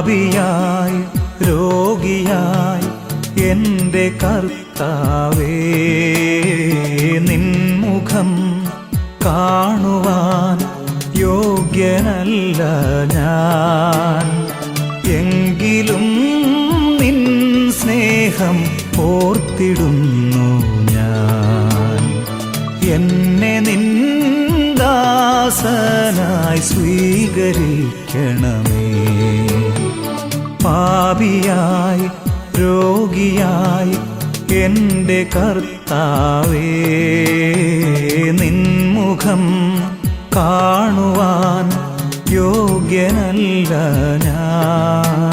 പാപിയായി രോഗിയായി എന്റെ കർത്താവേ നിൻമുഖം കാണുവാൻ യോഗ്യനല്ല ഞാൻ. എങ്കിലും നിൻ സ്നേഹം ഓർത്തിടുന്നു ഞാൻ. എന്നെ നിൻ ദാസനായി സ്വീകരിക്കണമേ. പാപിയായി രോഗിയായി എന്റെ കർത്താവേ നിൻമുഖം കാണുവാൻ യോഗ്യനല്ല ഞാൻ.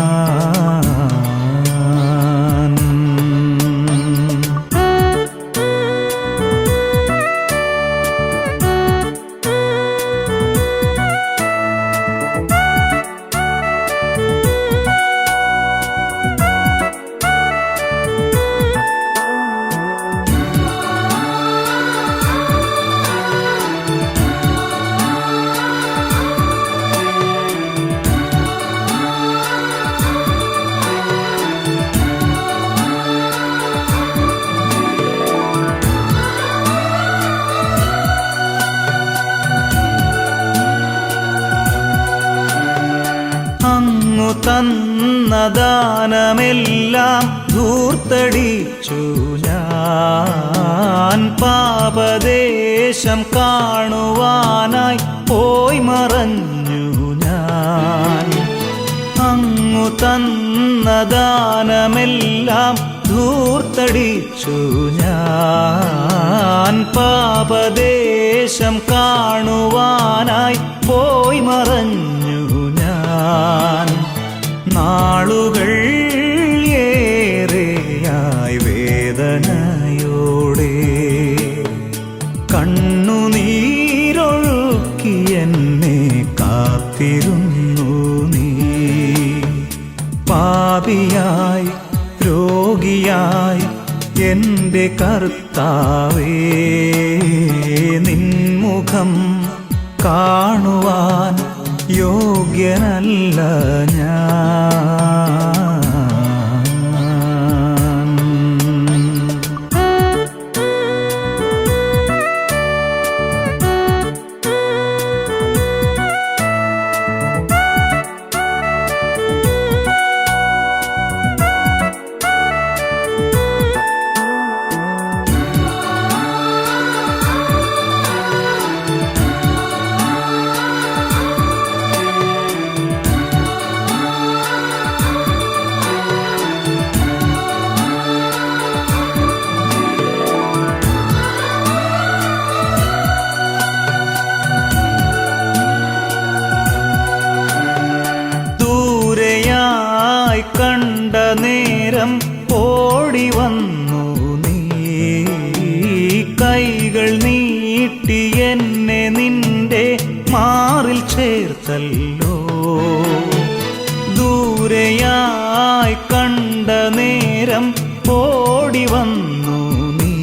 തന്ന ദാനമെല്ലാം ധൂർത്തടിച്ചു ഞാൻ. പാപദേശം കാണുവാനായി പോയി മറഞ്ഞു ഞാൻ. അങ്ങു തന്ന ദാനമെല്ലാം ധൂർത്തടിച്ചു ഞാൻ. പാപദേശം കാണുവാനായി പാപിയായി രോഗിയായി എന്റെ കർത്താവേ നിൻമുഖം കാണുവാൻ യോഗ്യനല്ല ഞാൻ. നീട്ടി എന്നെ നിന്റെ മാറിൽ ചേർത്തല്ലോ. ദൂരെയായി കണ്ട നേരം ഓടി വന്നു നീ.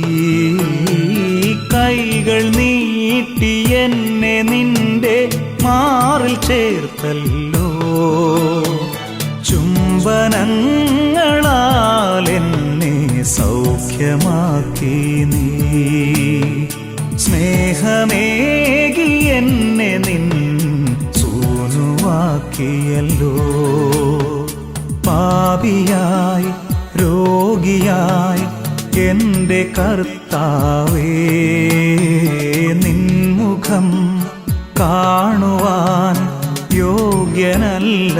കൈകൾ നീട്ടി എന്നെ നിന്റെ മാറിൽ ചേർത്തല്ലോ. ചുംബനങ്ങളാൽ എന്നെ സൗഖ്യമാക്കി നീ. സ്നേഹമേകി എന്നെ നിൻ സൂനുവാക്കിയല്ലോ. പാപിയായി രോഗിയായി എന്റെ കർത്താവേ നിൻമുഖം കാണുവാൻ യോഗ്യനല്ല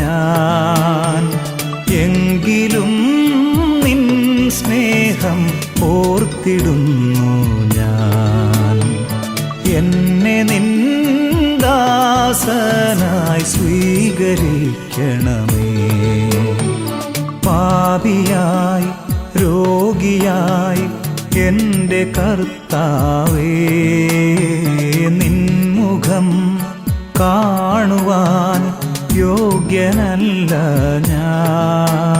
ഞാൻ. നിന്ദാസനായി സ്വീകരിക്കണമേ. പാപിയായി രോഗിയായി എന്റെ കർത്താവേ നിൻമുഖം കാണുവാൻ യോഗ്യനല്ല ഞാൻ.